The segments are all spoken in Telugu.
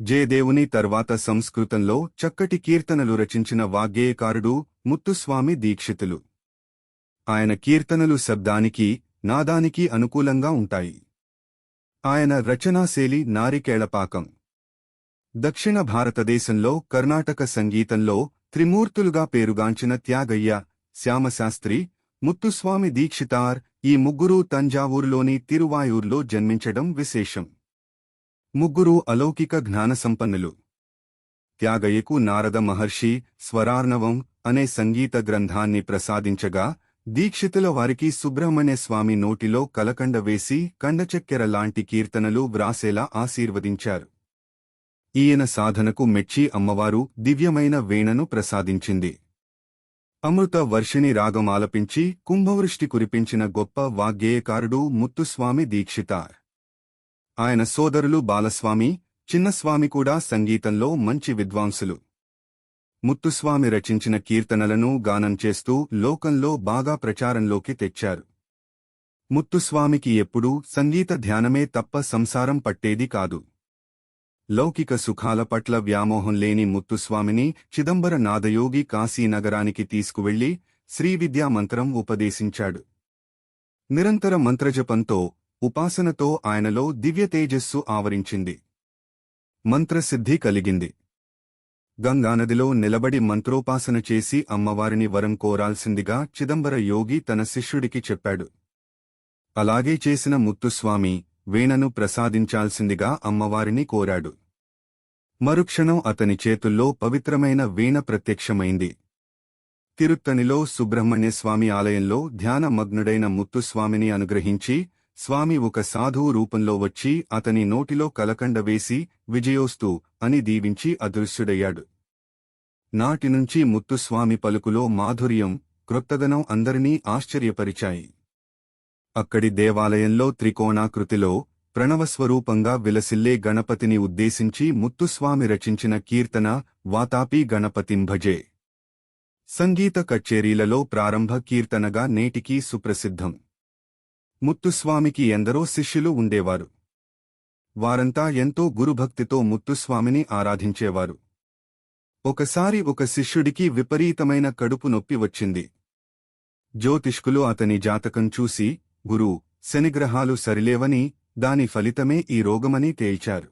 జయదేవుని తర్వాత సంస్కృతంలో చక్కటి కీర్తనలు రచించిన వాగ్గేయకారుడు ముత్తుస్వామి దీక్షితులు. ఆయన కీర్తనలు శబ్దానికి నాదానికి అనుకూలంగా ఉంటాయి. ఆయన రచనాశైలి నారికేళపాకం. దక్షిణ భారతదేశంలో కర్ణాటక సంగీతంలో త్రిమూర్తులుగా పేరుగాంచిన త్యాగయ్య శ్యామశాస్త్రి ముత్తుస్వామి దీక్షితార్ ఈ ముగ్గురు తంజావూరులోని తిరువాయూర్లో జన్మించడం విశేషం. ముగ్గురు అలౌకిక జ్ఞానసంపన్నులు. త్యాగయ్యకు నారద మహర్షి స్వరార్ణవం అనే సంగీత గ్రంథాన్ని ప్రసాదించగా దీక్షితుల వారికి సుబ్రహ్మణ్య స్వామి నోటిలో కలకండ వేసి కండచక్కెర లాంటి కీర్తనలు వ్రాసేలా ఆశీర్వదించారు. ఈయన సాధనకు మెచ్చి అమ్మవారు దివ్యమైన వీణను ప్రసాదించింది. అమృత వర్షిణి రాగం ఆలపించి కుంభవృష్టి కురిపించిన గొప్ప వాగ్గేయకారుడు ముత్తుస్వామి దీక్షితార్. ఆయన సోదరులు బాలస్వామి చిన్నస్వామి కూడా సంగీతంలో మంచి విద్వాంసులు. ముత్తుస్వామి రచించిన కీర్తనలను గానం చేస్తూ లోకంలో బాగా ప్రచారంలోకి తెచ్చారు. ముత్తుస్వామికి ఎప్పుడూ సంగీత ధ్యానమే తప్ప సంసారం పట్టేది కాదు. లౌకిక సుఖాల పట్ల వ్యామోహం లేని ముత్తుస్వామిని చిదంబర నాదయోగి కాశీనగరానికి తీసుకువెళ్ళి శ్రీవిద్యామంత్రం ఉపదేశించాడు. నిరంతర మంత్రజపంతో ఉపాసనతో ఆయనలో దివ్య తేజస్సు ఆవరించింది. మంత్రసిద్ధి కలిగింది. గంగానదిలో నిలబడి మంత్రోపాసన చేసి అమ్మవారిని వరం కోరాల్సిందిగా చిదంబర యోగి తన శిష్యుడికి చెప్పాడు. అలాగే చేసిన ముత్తుస్వామి వీణను ప్రసాదించాల్సిందిగా అమ్మవారిని కోరాడు. మరుక్షణం అతని చేతుల్లో పవిత్రమైన వీణ ప్రత్యక్షమైంది. తిరుత్తనిలో సుబ్రహ్మణ్యస్వామి ఆలయంలో ధ్యానమగ్నుడైన ముత్తుస్వామిని అనుగ్రహించి స్వామి ఒక సాధువు రూపంలో వచ్చి అతని నోటిలో కలకండ వేసి విజయోస్తు అని దీవించి అదృశ్యుడయ్యాడు. నాటినుంచి ముత్తుస్వామి పలుకులో మాధుర్యం క్రొత్తదనం అందరినీ ఆశ్చర్యపరిచాయి. అక్కడి దేవాలయంలో త్రికోణాకృతిలో ప్రణవస్వరూపంగా విలసిల్లే గణపతిని ఉద్దేశించి ముత్తుస్వామి రచించిన కీర్తన వాతాపి గణపతిం భజే. సంగీత కచ్చేరీలలో ప్రారంభ కీర్తనగా నేటికీ సుప్రసిద్ధం. ముత్తుస్వామికి ఎందరో శిష్యులు ఉండేవారు. వారంతా ఎంతో గురుభక్తితో ముత్తుస్వామిని ఆరాధించేవారు. ఒకసారి ఒక శిష్యుడికి విపరీతమైన కడుపు నొప్పి వచ్చింది. జ్యోతిష్కులు అతని జాతకం చూసి గురు శనిగ్రహాలు సరిలేవని దాని ఫలితమే ఈ రోగమని తేల్చారు.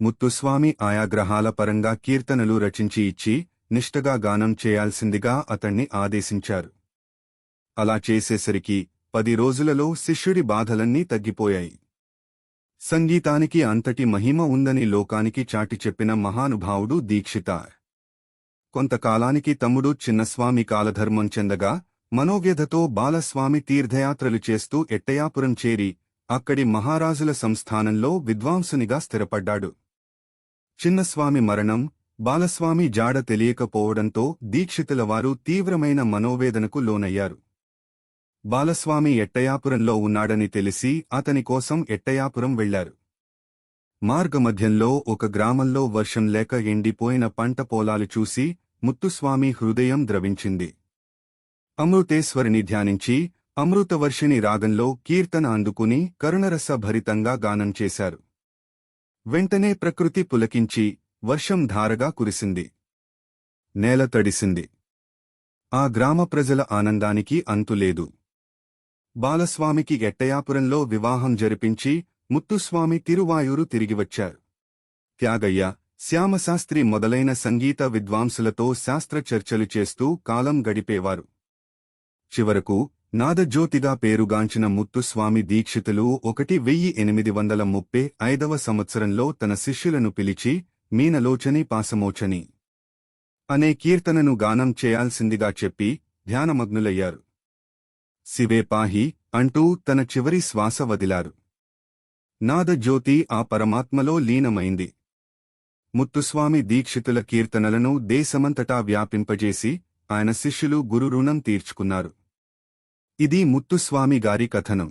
ముత్తుస్వామి ఆయా గ్రహాల పరంగా కీర్తనలు రచించి ఇచ్చి నిష్టగా గానం చేయాల్సిందిగా అతణ్ణి ఆదేశించారు. అలా చేసేసరికి పది రోజులలో శిష్యుడి బాధలన్నీ తగ్గిపోయాయి. సంగీతానికి అంతటి మహిమ ఉందని లోకానికి చాటి చెప్పిన మహానుభావుడు దీక్షితార్ కొంతకాలానికి తమ్ముడు చిన్నస్వామి కాలధర్మం చెందగా మనోవ్యధతో బాలస్వామి తీర్థయాత్రలు చేస్తూ ఎట్టయాపురం చేరి అక్కడి మహారాజుల సంస్థానంలో విద్వాంసునిగా స్థిరపడ్డాడు. చిన్నస్వామి మరణం బాలస్వామి జాడ తెలియకపోవడంతో దీక్షితులవారు తీవ్రమైన మనోవేదనకు లోనయ్యారు. బాలస్వామి ఎట్టయాపురంలో ఉన్నాడని తెలిసి అతని కోసం ఎట్టయాపురం వెళ్ళారు మార్గమధ్యంలో ఒక గ్రామంలో వర్షం లేక ఎండిపోయిన పంట పొలాలు చూసి ముత్తుస్వామి హృదయం ద్రవించింది. అమృతేశ్వరిని ధ్యానించి అమృతవర్షిణి రాగంలో కీర్తన అందుకుని కరుణరస భరితంగా గానం చేశారు. వెంటనే ప్రకృతి పులకించి వర్షం ధారగా కురిసింది. నేల తడిసింది. ఆ గ్రామ ప్రజల ఆనందానికి అంతులేదు. బాలస్వామికి ఎట్టయాపురంలో వివాహం జరిపించి ముత్తుస్వామి తిరువాయూరు తిరిగివచ్చారు. త్యాగయ్య శ్యామశాస్త్రి మొదలైన సంగీత విద్వాంసులతో శాస్త్ర చర్చలు చేస్తూ కాలం గడిపేవారు. చివరకు నాదజ్యోతిగా పేరుగాంచిన ముత్తుస్వామి దీక్షితులు ఒకటి వెయ్యి ఎనిమిది వందల ముప్పై ఐదవ సంవత్సరంలో తన శిష్యులను పిలిచి మీనలోచని పాసమోచని అనే కీర్తనను గానం చేయాల్సిందిగా చెప్పి ధ్యానమగ్నులయ్యారు. శివే పాహి అంటూ తన చివరి శ్వాస వదిలారు. నాదజ్యోతి ఆ పరమాత్మలో లీనమైంది. ముత్తుస్వామి దీక్షితుల కీర్తనలను దేశమంతటా వ్యాపింపజేసి ఆయన శిష్యులు గురు రుణం తీర్చుకున్నారు. ఇది ముత్తుస్వామి గారి కథనం.